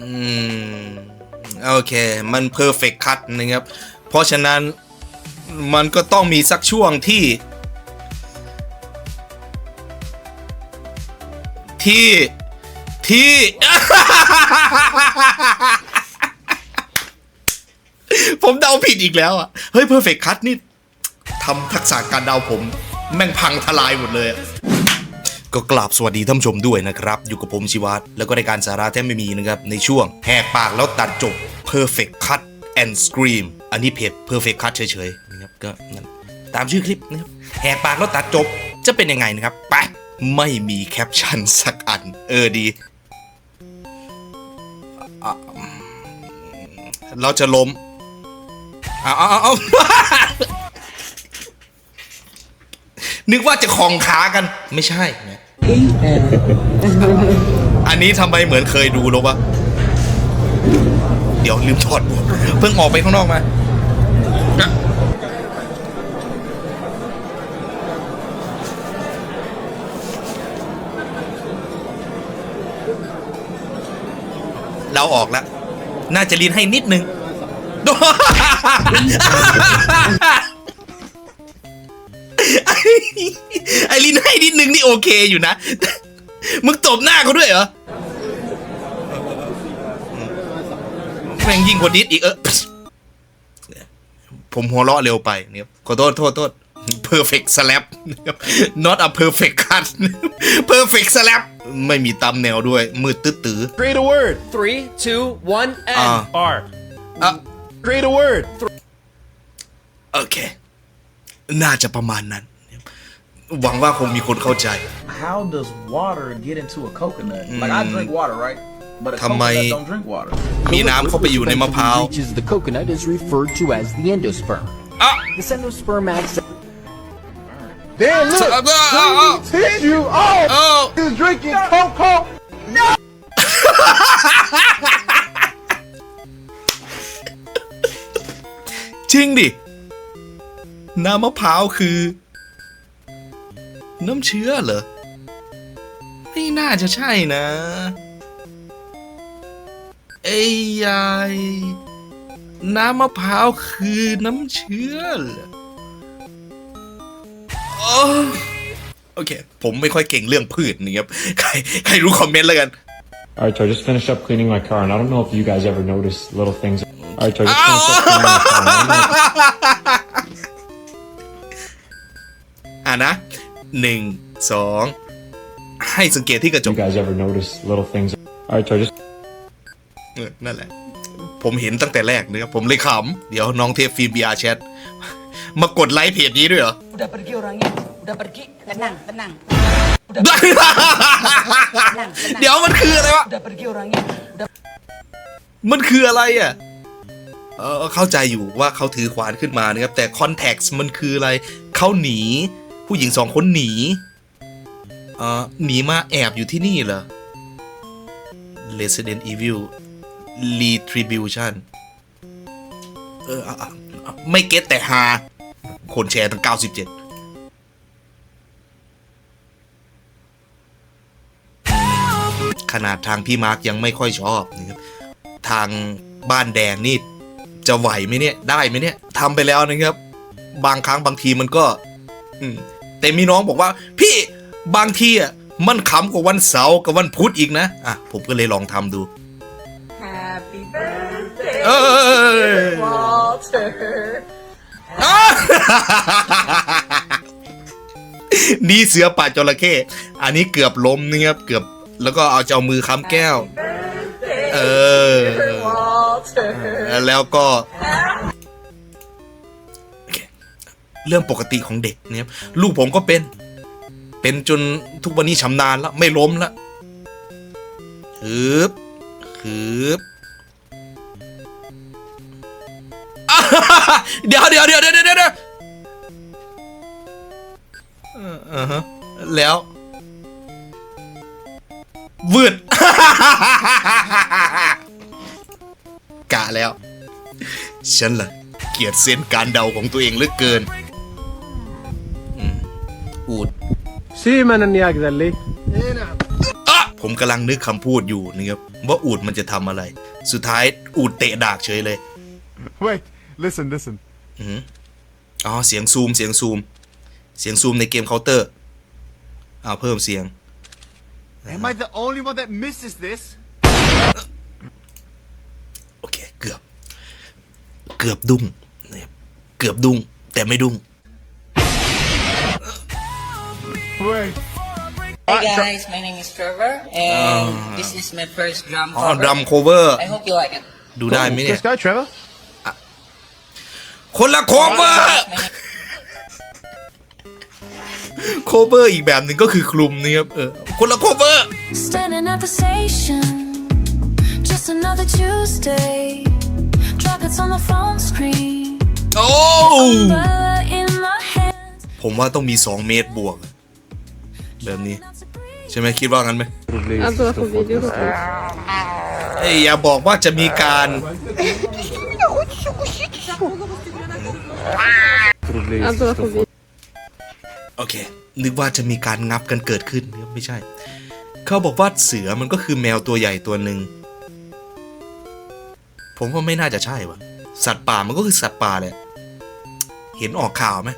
อืม โอเค มัน perfect cut นะครับ เพราะฉะนั้นมันก็ต้องมีสักช่วงที่ ที่ที่ ผมเดาผิดอีกแล้วอะ เฮ้ย perfect cut นี่ทำทักษะการเดาผม แม่งพังทลายหมดเลยอะ ก็กราบสวัสดีท่านชมด้วยนะครับ อยู่กับผมชิวัตแล้วก็รายการสาระแทบไม่มีนะครับ ในช่วงแหกปากแล้วตัดจบ perfect cut and scream อันนี้เพจ perfect cut เฉยๆนะครับก็นั่นตามชื่อคลิปนะครับแหกปากแล้วตัดจบจะเป็นยังไงนะครับไปไม่มีแคปชั่นสักอัน เออดี เราจะล้มเอาเอาเอาเอา นึกว่าจะคลองขากันไม่ใช่เนะอันนี้ทำไมเหมือนเคยดูแล้วะเดี๋ยวลืมถอดหมวกเพิ่งออกไปข้างนอกมาเราออกแล้ว น่าจะลีนให้นิดนึง นให้นิดนึงนี่โอเคอยู่นะ มึงตบหน้าเขาด้วยเหรอแม่งยิ่งกว่าดิสอีกเออผมหัวเราะเร็วไปเนี่ยขอโทษโทษโทษ perfect slap นะครับ not a perfect cut perfect slap ไม่มีตำแนวด้วย มืดตื้อตื้อ Create a word. Three, two, one, and Ah. R. อะ Create a word. โอเค น่าจะประมาณนั้น หวังว่าคงมีคนเข้าใจ how does water get into a coconut? Like I drink water, right? But a Hmm. ทำไม coconut don't drink water. มีน้ำเข้าไปอยู่ในมะพร้าว reaches the coconut is referred to as the endosperm. อะ This endosperm acts Then อะอะอะ hit you. Oh, เอ้า he's drinking cocoa. จริงดิ น้ำมะพร้าวคือ น้ำเชื้อเหรอ ไม่น่าจะใช่นะ เอ้ยยายน้ำมะพร้าวคือน้ำเชื้อเหรอโอ้โอเค ผมไม่ค่อยเก่งเรื่องพืชนี่ครับ ใครใครรู้คอมเมนต์แล้วกัน Alright, so I just finished up cleaning my car, and I don't know if you guys ever notice little things. Alright, so I just finished up cleaning my car. and I don't know if อะนะ หนึ่งสองให้สังเกตที่กระจก you guys ever notice little things. Alright, so I just เออนั่นแหละ ผมเห็นตั้งแต่แรกนะครับผมเลยขำ เดี๋ยวน้องเทปฟิล์มบีอาร์แชท มากดไลค์เพจนี้ด้วยเหรอ Udah pergi orangnya, udah pergi. Tenang, tenang. Udah, tenang, เดี๋ยว tenang. มันคืออะไรวะ Udah pergi orangnya. Udah มันคืออะไรอะ เออเข้าใจอยู่ว่าเขาถือขวานขึ้นมานะครับแต่คอนแท็กซ์มันคืออะไร เขาหนี ผู้หญิงสองคนหนีเออหนีมาแอบอยู่ที่นี่เหรอ Resident Evil Retribution เอออะอะอะไม่เก็ตแต่ฮาคนแชร์ตั้ง 97ขนาดทางพี่มาร์กยังไม่ค่อยชอบนะครับทางบ้านแดงนี่จะไหวไหมเนี่ย ได้ไหมเนี่ยทำไปแล้วนะครับ บางครั้งบางทีมันก็อืม แต่มีน้องบอกว่า พี่บางทีอะมันขำกว่าวันเสาร์กับวันพุธอีกนะอะผมก็เลยลองทำดู Happy birthday, เออ Walter. นี่เสือป่าจระเข้อันนี้เกือบล้มนะครับเกือบแล้วก็เอาเจ้ามือค้ำแก้ว เออ Walter. แล้วก็ เรื่องปกติของเด็กเนี่ยครับลูกผมก็เป็น เป็นจนทุกวันนี้ชำนาญแล้วไม่ล้มแล้วคืบคืบอ่าเดี๋ยวเดี๋ยวเดี๋ยวเดี๋ยวเดี๋ยวเดี๋ยวเออฮะแล้ววืดกะแล้ว ฉันล่ะ เกลียดเส้นการเดาของตัวเองเหลือเกิน อืมอูด See, man, and Yagdali. อะผมผมกำลังนึกคำพูดอยู่นะครับว่าอูดมันจะทำอะไร สุดท้ายอูดเตะดากเฉยเลย Wait, listen, listen. อ๋อเสียงซูมเสียงซูม เสียงซูมในเกมเคาน์เตอร์เอาเพิ่มเสียง Am I the only one that misses this? โอเค เกือบ เกือบดุ้งนะครับเกือบดุ้งแต่ไม่ดุ้ง Wait. Hey guys, my name is Trevor and this is my first drum อ๋อ cover. ดรัมโคเวอร์ I hope you like it. ดูได้ไหมเนี่ย This guy, Trevor? คนละโคเวอร์ My name โคเวอร์อีกแบบหนึ่งก็คือคลุมนะครับเออคนละโคเวอร์ Standing at the station, just another Tuesday. Drop it's on the phone screen. โอ้ Umbrella in my hands. ผมว่าต้องมี 2 เมตรบวก แบบนี้ ใช่ไหมคิดว่างั้นไหมเอ้ยอย่าบอกว่าจะมีการโอเค นึกว่าจะมีการงับกันเกิดขึ้นนะครับไม่ใช่ เขาบอกว่าเสือมันก็คือแมวตัวใหญ่ตัวหนึ่ง ผมว่าไม่น่าจะใช่วะสัตว์ป่ามันก็คือสัตว์ป่าแหละ เห็นออกข่าวไหม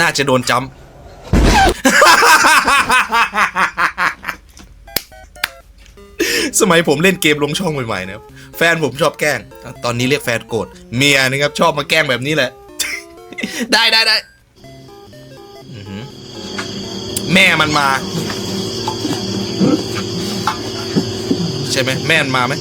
น่าจะโดนจำ สมัยผมเล่นเกมลงช่องใหม่ๆนะครับแฟนผมชอบแกล้ง ตอนนี้เรียกแฟนโกรธเมียนะครับชอบมาแกล้งแบบนี้แหละ ได้ได้ได้อื้อหือแม่มันมา ใช่ไหมแม่มันมาไหม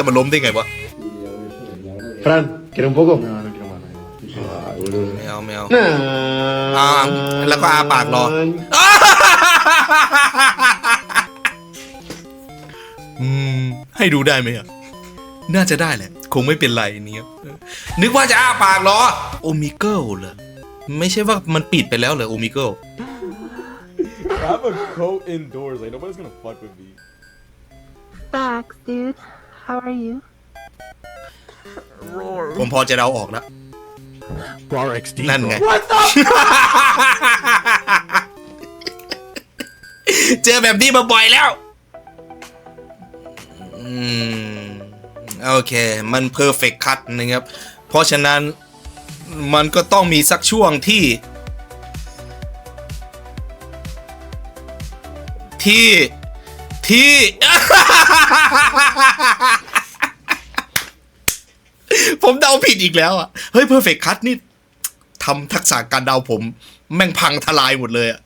แต่มันล้มได้ไงวะ Fran, ¿quiere un poco? ไม่เอาไม่เอา อ่า แล้วก็อาปากรอ อืม ให้ดูได้ไหมอะ น่าจะได้แหละ คงไม่เป็นไรเนี่ยนึกว่าจะอ้าปากรอ โอมิเกิลเหรอ ไม่ใช่ว่ามันปิดไปแล้วเหรอโอมิเกิล I have a coat indoors. Like nobody's gonna fuck with me. Thanks, dude. How are you? ผมพอจะเดาออกแล้ว Bar XD. นั่นไงเจอแบบนี้มาบ่อยแล้ว อืม โอเค มัน perfect cut นะครับ เพราะฉะนั้นมันก็ต้องมีสักช่วงที่ ที่ที่ ผมเดาผิดอีกแล้วอะ เฮ้ย perfect cut นี่ทำทักษะการเดาผม แม่งพังทลายหมดเลยอะ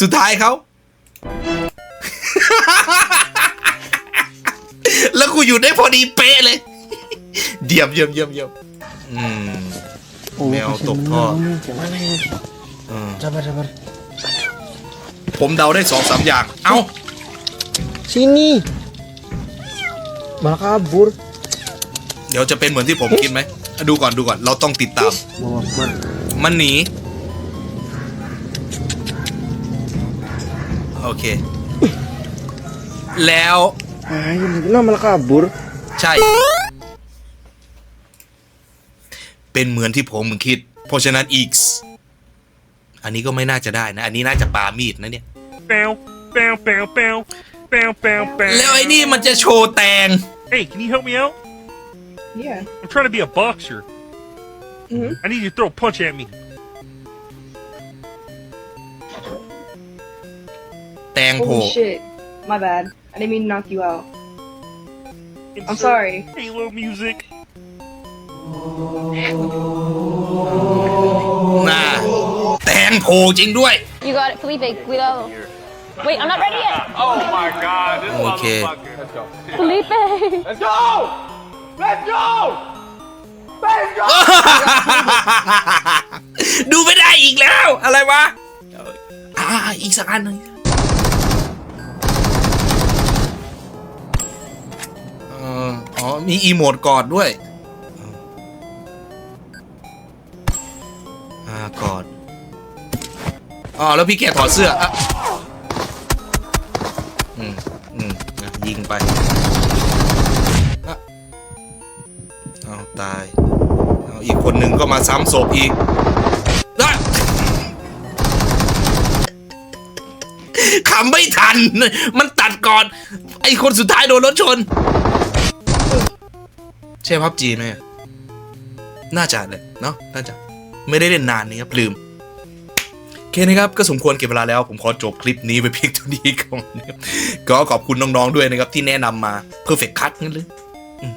สุดท้ายเขา แล้วกูอยู่ได้พอดีเป๊ะเลยเยี่ยมเยี่ยมเยี่ยมเยี่ยมอืมแมวตกท่ออืม ผมเดาได้สองสามอย่าง เอ้า Sini. Malah kabur. เดี๋ยวจะเป็นเหมือนที่ผมคิดไหมอะดูก่อนดูก่อน เราต้องติดตามมันหนี โอเค แล้ว Kenapa malah kabur? ใช่ เป็นเหมือนที่ผมคิด เพราะฉะนั้นอีก อันนี้ก็ไม่น่าจะได้นะ อันนี้น่าจะปามีดนะเนี่ย Bow, bow, bow, bow, bow, bow, bow. แล้วไอ้นี่มันจะโชว์แตง Hey, can you help me out? Yeah. I'm trying to be a boxer. I need you to throw a punch at me. แตงโผล่ shit. My bad. I didn't mean to knock you out. I'm Insert sorry. Halo music. น่าแตงโผล่จริงด้วย You got it, Felipe. Cuidado. Wait, I'm not ready yet. Oh my god, this โอเค Felipe. Let's go! Let's go! ดูไม่ได้อีกแล้ว อะไรวะอ่าอีกสักอันหนึ่งเอ่ออ๋อ มีอีโมดกอดด้วย อ่ากอดอ๋ออ๋อแล้วพี่แกถอดเสื้ออะ อืมอืมอะยิงไปอะเอาตาย เอาอีกคนหนึ่งก็มาซ้ำศพอีกอะขำไม่ทัน มันตัดก่อน ไอคนสุดท้ายโดนรถชน ใช่พับจีไหม น่าจะเลยเนาะ น่าจะ ไม่ได้เล่นนานนี้ครับ ลืม เคนะครับ ก็สมควรเก็บเวลาแล้ว ผมขอจบคลิปนี้ไปเพียงเท่านี้ก่อนก็ขอบคุณน้องๆด้วยนะครับ ที่แนะนำมา perfect cut นั่นเลยอืม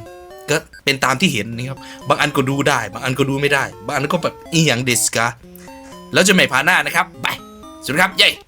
ก็เป็นตามที่เห็นนะครับ บางอันก็ดูได้ บางอันก็ดูไม่ได้ บางอันก็แบบอีหยังเดสกาแล้วจะใหม่พาหน้านะครับ ไปสวัสดีครับเย้